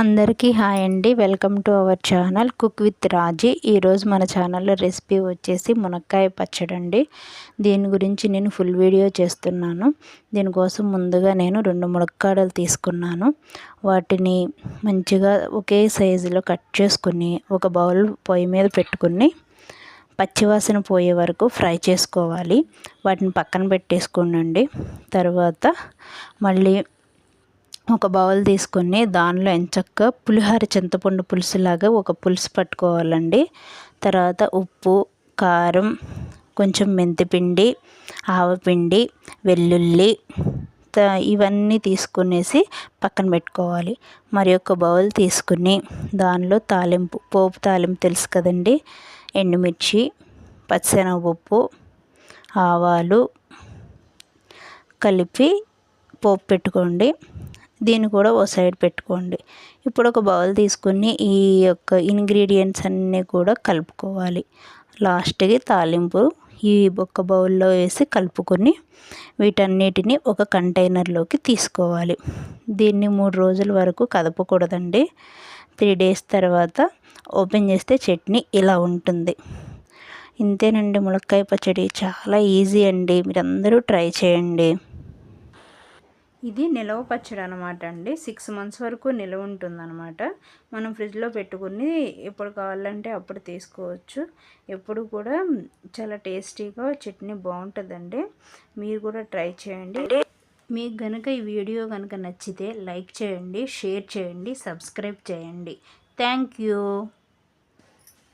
అందరికీ హాయ్ అండి. Welcome to our channel cook with Raji. ఈరోజు మన ఛానల్లో రెసిపీ వచ్చేసి మునక్కాయ పచ్చడి అండి. దీని గురించి నేను ఫుల్ వీడియో చేస్తున్నాను. దీనికోసం ముందుగా నేను రెండు మునక్కాడలు తీసుకున్నాను. వాటిని మంచిగా ఒకే సైజులో కట్ చేసుకుని ఒక బౌల్ పొయ్యి మీద పెట్టుకుని పచ్చివాసన పోయే వరకు ఫ్రై చేసుకోవాలి. వాటిని పక్కన పెట్టేసుకోండి. తర్వాత మళ్ళీ ఒక బౌల్ తీసుకొని దానిలో ఎంచక్క పులిహోర చింతపండు పులుసులాగా ఒక పులుసు పట్టుకోవాలండి. తర్వాత ఉప్పు కారం కొంచెం మెంతిపిండి ఆవపిండి వెల్లుల్లి ఇవన్నీ తీసుకునేసి పక్కన పెట్టుకోవాలి. మరి ఒక బౌల్ తీసుకుని దానిలో తాలింపు పోపు తాలింపు తెలుసు కదండి. ఎండుమిర్చి పచ్చిశనగపప్పు ఆవాలు కలిపి పోపు పెట్టుకోండి. దీన్ని కూడా ఓ సైడ్ పెట్టుకోండి. ఇప్పుడు ఒక బౌల్ తీసుకుని ఈ యొక్క ఇంగ్రీడియంట్స్ అన్నీ కూడా కలుపుకోవాలి. లాస్ట్కి తాలింపు ఈ ఒక్క బౌల్లో వేసి కలుపుకొని వీటన్నిటిని ఒక కంటైనర్లోకి తీసుకోవాలి. దీన్ని మూడు రోజుల వరకు కదపకూడదండి. త్రీ డేస్ తర్వాత ఓపెన్ చేస్తే చట్నీ ఇలా ఉంటుంది. ఇంతేనండి ములక్కాయ పచ్చడి. చాలా ఈజీ అండి. మీరందరూ ట్రై చేయండి. ఇది నిలవ పచ్చడి అనమాట అండి. సిక్స్ మంత్స్ వరకు నిలవ ఉంటుందన్నమాట. మనం ఫ్రిడ్జ్లో పెట్టుకుని ఎప్పుడు కావాలంటే అప్పుడు తీసుకోవచ్చు. ఎప్పుడు కూడా చాలా టేస్టీగా చట్నీ బాగుంటుందండి. మీరు కూడా ట్రై చేయండి. మీకు కనుక ఈ వీడియో కనుక నచ్చితే లైక్ చేయండి షేర్ చేయండి సబ్స్క్రైబ్ చేయండి. Thank you